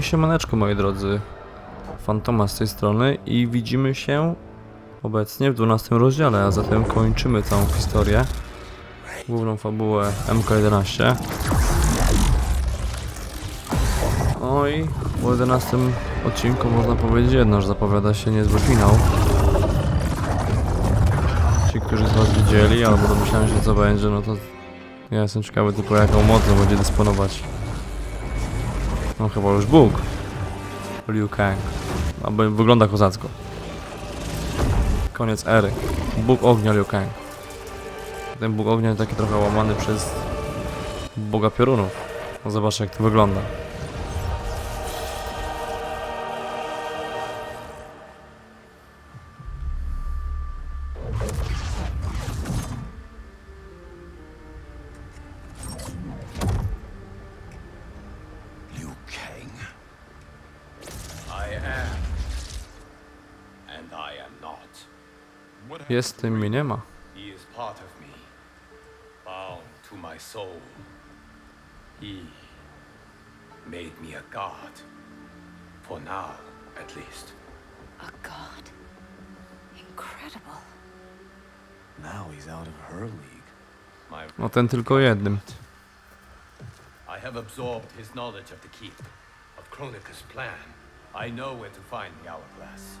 i siemaneczko moi drodzy. Fantoma z tej strony i widzimy się obecnie w 12 rozdziale, a zatem kończymy całą historię. Główną fabułę MK11. No i po 11 odcinku można powiedzieć jedno, że zapowiada się niezły finał. Ci, którzy z was widzieli albo domyślają się co będzie, no to ja jestem ciekawy tylko jaką mocą będzie dysponować no chyba już Bóg. Liu Kang. Albo wygląda kozacko. Koniec ery. Bóg ognia Liu Kang. Ten Bóg ognia taki trochę łamany przez Boga piorunów. No zobacz jak to wygląda. What Jest tym mnie nie ma. He is part of me, bound to my soul. He made me a god. For now, at least. A god? Incredible. Now he's out of her league. My No ten tylko jednym. I have absorbed his knowledge of the keep, of Kronika's plan. I know where to find the hourglass.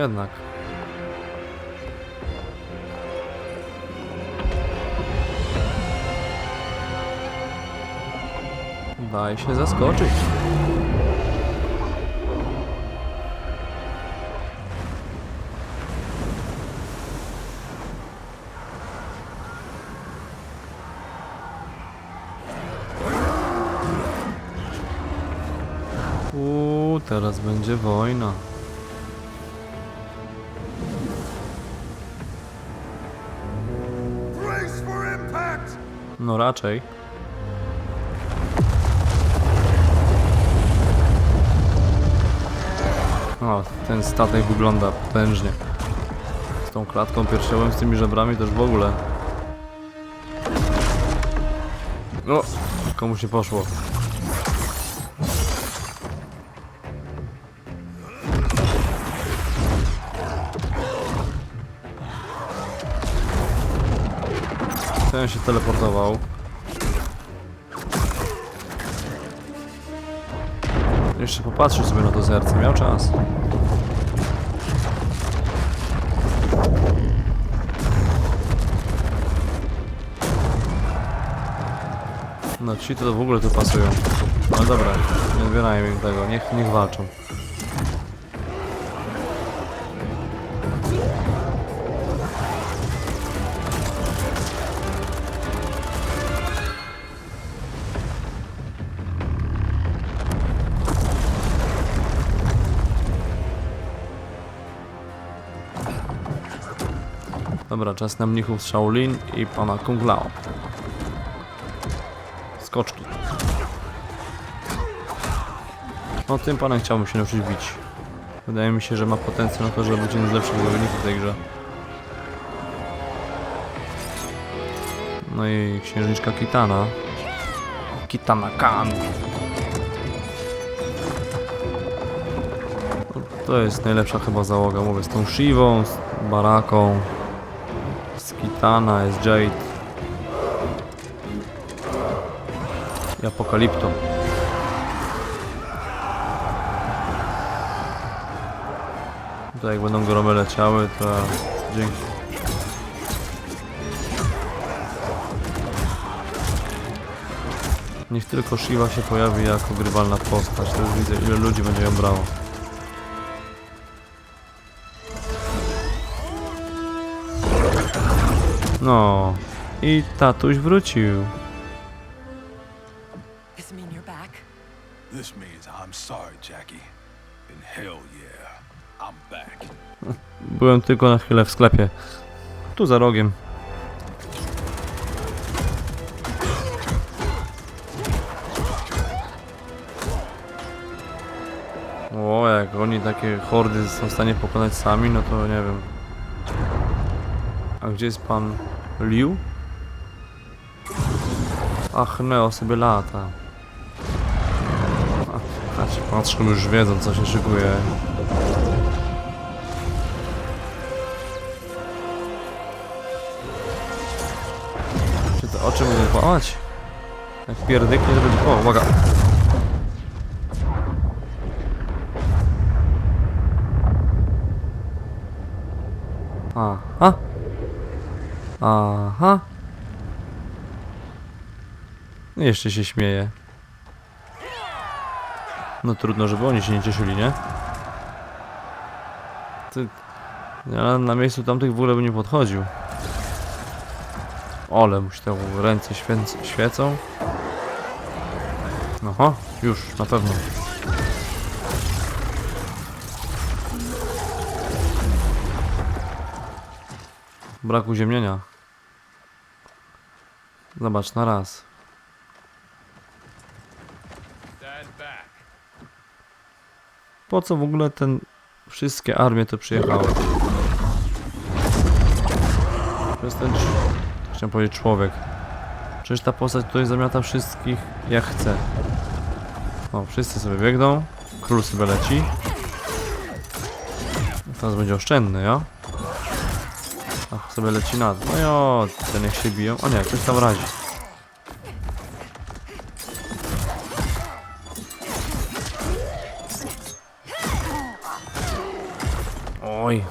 jednak. Daj się zaskoczyć. Uuu, teraz będzie wojna. No raczej. O, ten statek wygląda potężnie. Z tą klatką piersiową, z tymi żebrami też w ogóle. O, komu się poszło. Ten się teleportował. Jeszcze popatrzył sobie na to serce, miał czas. No ci to w ogóle tu pasują. No dobra, nie odbierajmy im tego, niech, niech walczą. Dobra, czas na mnichów Shaolin i pana Kung Lao. Skoczki. No tym panem chciałbym się nauczyć bić. Wydaje mi się, że ma potencjał na to, żeby być jednym z lepszych zawodników w tej grze. No i księżniczka Kitana. Kitana Kan. No, To jest najlepsza chyba załoga, mówię, z tą Shivą, z Baraką, z Kitana, jest Jade i Apokalipto. Tutaj jak będą gromy leciały, to dzięki. Niech tylko Shiva się pojawi jako grywalna postać, to już widzę ile ludzi będzie ją brało. No i tatuś wrócił. Does it mean you're back? this means I'm sorry, Jackie. And hell yeah, I'm back. Byłem tylko na chwilę w sklepie. Tu za rogiem. O, jak oni takie hordy są w stanie pokonać sami, no to nie wiem. A gdzie jest pan Liu? Ach, Neo sobie lata. Patrz, patrzą, już wiedzą co się szykuje. Czy to oczy będą kłamać? Jak pierdyknie, to będzie... O, uwaga! Aha! Aha! No Jeszcze się śmieje. No trudno, żeby oni się nie cieszyli, nie? Ty... Ja na miejscu tamtych w ogóle by nie podchodził. Ole, mu się te ręce święc świecą. Oho, już, na pewno. Brak uziemnienia. Zobacz, na raz. Po co w ogóle ten... Wszystkie armie to przyjechały? Jest ten... Chciałem powiedzieć człowiek. Przecież ta postać tutaj zamiata wszystkich jak chce. O, wszyscy sobie biegną. Król sobie leci. Teraz będzie oszczędny, ja? Sobie leci na dół. No jo, ten niech się biją. O nie, ktoś tam razi. Oj.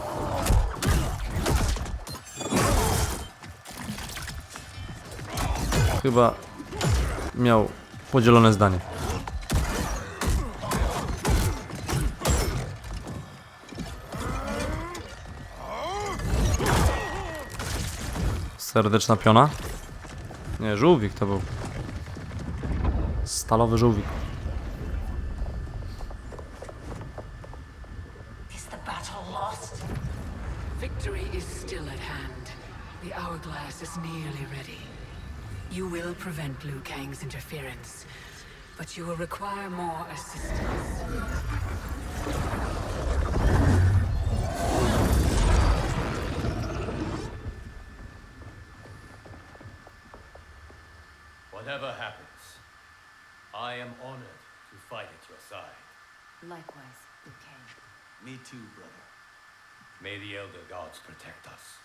Chyba miał podzielone zdanie. Serdeczna piona? Nie, żółwik to był. Stalowy żółwik. You will prevent Liu Kang's interference, but you will require more assistance. Am honored to fight at your side. Likewise, Liu. Me too, brother. May the Elder Gods protect us.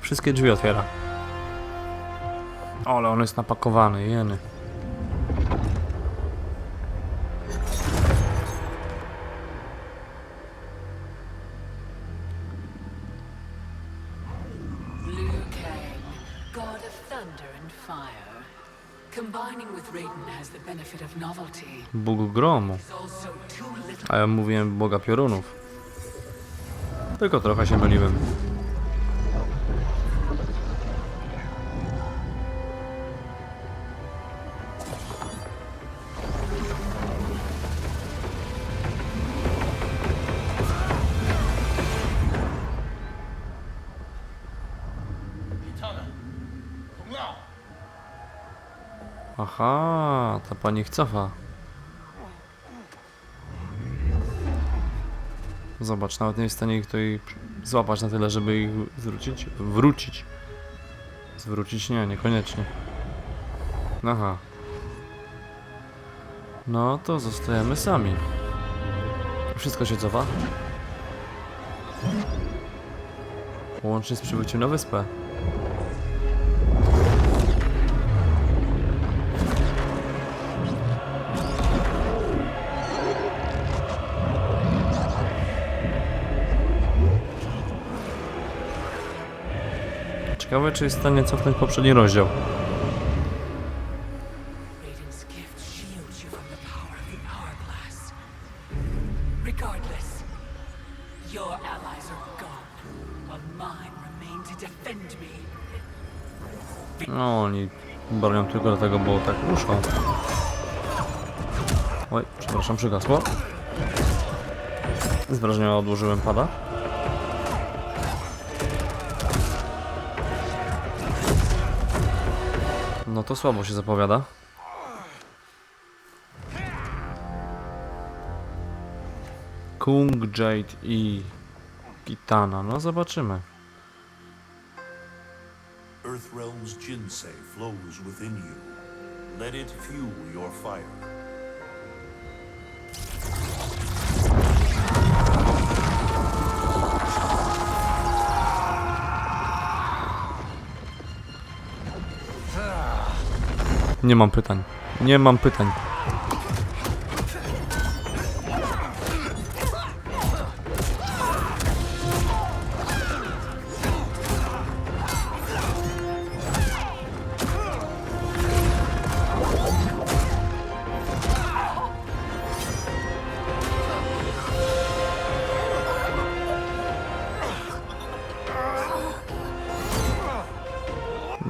Wszystkie drzwi otwiera. O, ale on jest napakowany, jeny. Bóg gromu. A ja mówiłem Boga piorunów. Tylko trochę się myliłem. Aha, ta pani ich cofa. Zobacz, nawet nie jest w stanie ich tutaj złapać na tyle, żeby ich zwrócić. Wrócić. Zwrócić nie, niekoniecznie. Aha. No to zostajemy sami. Wszystko się cofa. Łącznie z przybyciem na wyspę. Ciekawe, czy jest w stanie cofnąć poprzedni rozdział. No, oni bronią tylko dlatego, bo tak muszą. Oj, przepraszam, przygasło. Z wrażenia odłożyłem pada. No to słabo się zapowiada. Kung, Jade i Kitana. No zobaczymy. Earthrealm's Jinsei flows within you. Let it fuel your fire. Nie mam pytań. Nie mam pytań.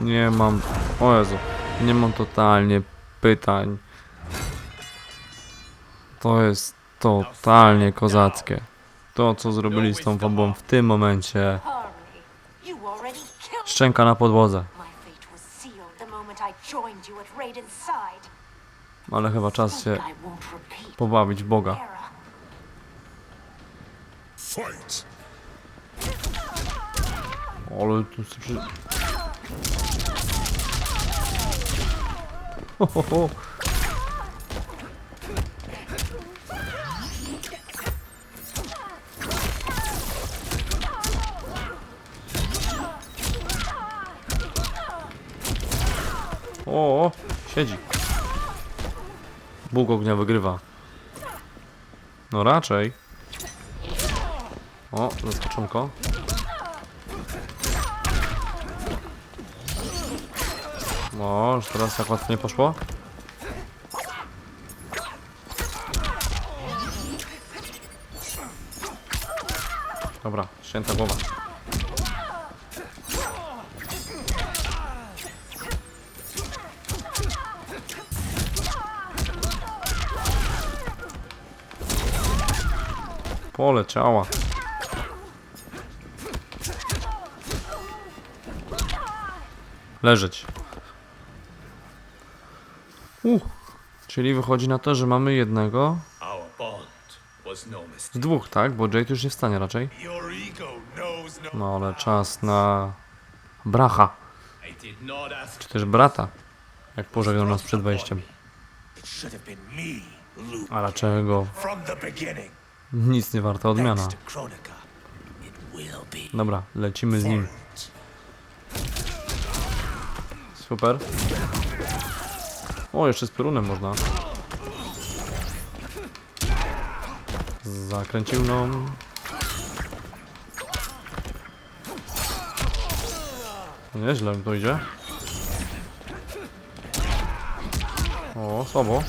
Nie mam. O Jezu. Nie mam totalnie pytań. To jest totalnie kozackie. To, co zrobili z tą fabułą w tym momencie. Szczęka na podłodze. Ale chyba czas się pobawić Boga. Ale tu się przy... Ho. O, o, siedzi. Bóg ognia wygrywa. No raczej. O, zaskoczonko. No, już teraz tak łatwo nie poszło. Dobra, święta głowa. Poleciała. Leżeć. Czyli wychodzi na to, że mamy jednego no z mistake. dwóch, tak? Bo Jade już nie wstanie raczej. No. No ale czas na bracha, czy też brata, jak pożegnał nas przed wejściem. A dlaczego nic nie warta odmiana? Dobra, lecimy z nim. Super. O, jeszcze z piorunem można. Zakręcił no. Nieźle mi to idzie. O, słabo.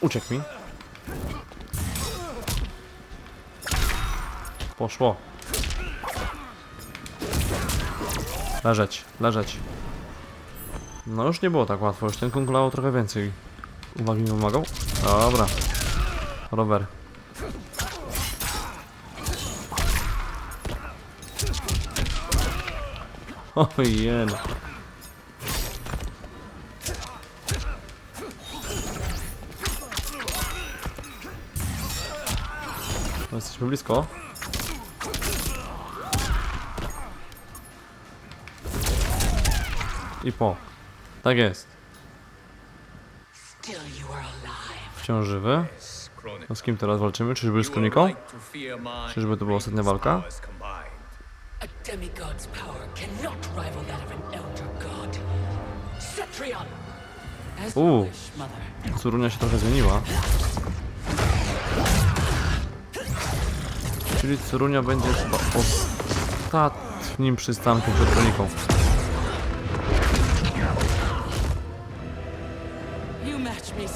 Uciekł mi. Poszło. Leżeć, leżeć. No już nie było tak łatwo, już ten kunkulał trochę więcej. Uwagi mi wymagał. Dobra. Rower. Ojej. No, Jesteśmy blisko. I po. Tak jest. Wciąż żywy. No z kim teraz walczymy? Czyżby z Kroniką? Czyżby to była ostatnia walka? mother. Curunia się trochę zmieniła. Czyli Curunia będzie chyba ostatnim przystankiem przed Kroniką.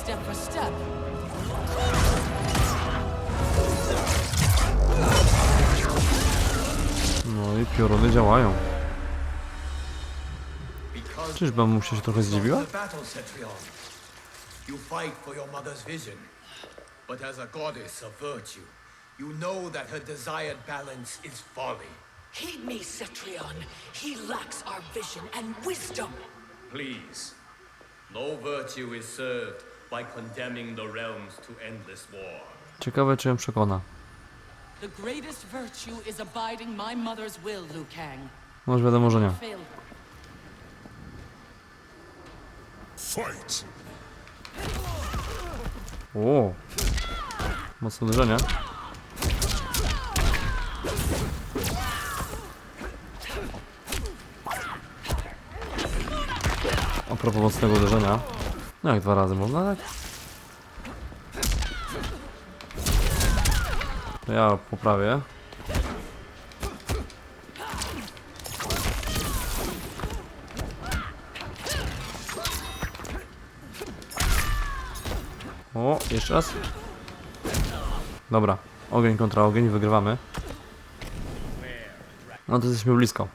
Step for step. Pioruny działają. Because Czyżby mamusia się trochę zdziwiła? You fight for your mother's vision. But as a goddess of virtue, you know that her desired balance is folly. Heed me, Cetrion. He lacks our vision and wisdom. Please. No virtue is served by condemning the realms to endless war. Ciekawe, czy ją przekona. The greatest virtue is abiding my mother's will, Liu Kang. Może wiadomo, że nie. Fight! O, Mocne uderzenie. A propos mocnego uderzenia. No jak dwa razy można, tak? To ja poprawię. O, jeszcze raz. Dobra, ogień kontra ogień, wygrywamy. No to jesteśmy blisko.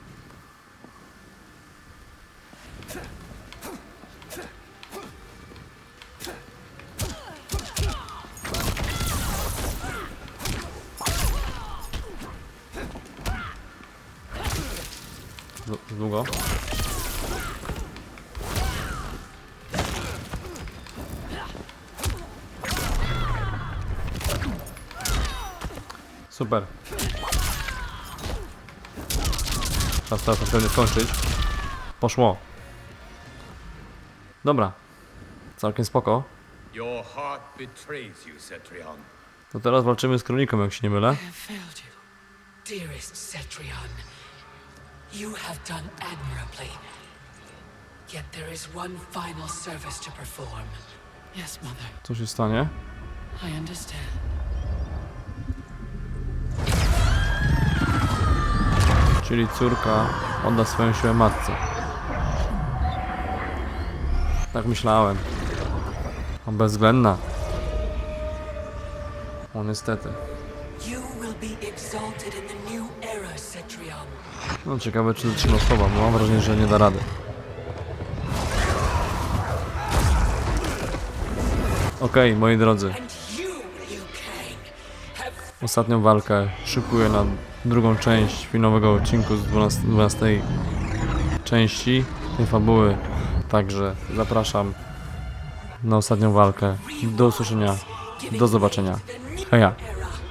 Pewno skończyć. Poszło. Dobra. Całkiem spoko. To teraz walczymy z kroniką, jak się nie mylę. Dearest Cetrion, you have done admirably. Yet there is one final service to perform. Yes, mother. Co się stanie? I understand. Czyli córka odda swoją siłę matce. Tak myślałem. A bezwzględna. O niestety. Era, Cetrion. No ciekawe czy dotrzyma słowa, bo mam wrażenie, że nie da rady. Okej, moi drodzy. Ostatnią walkę szykuję na drugą część finowego odcinku z 12, 12 części tej fabuły. Także zapraszam na ostatnią walkę. Do usłyszenia. Do zobaczenia. Heja.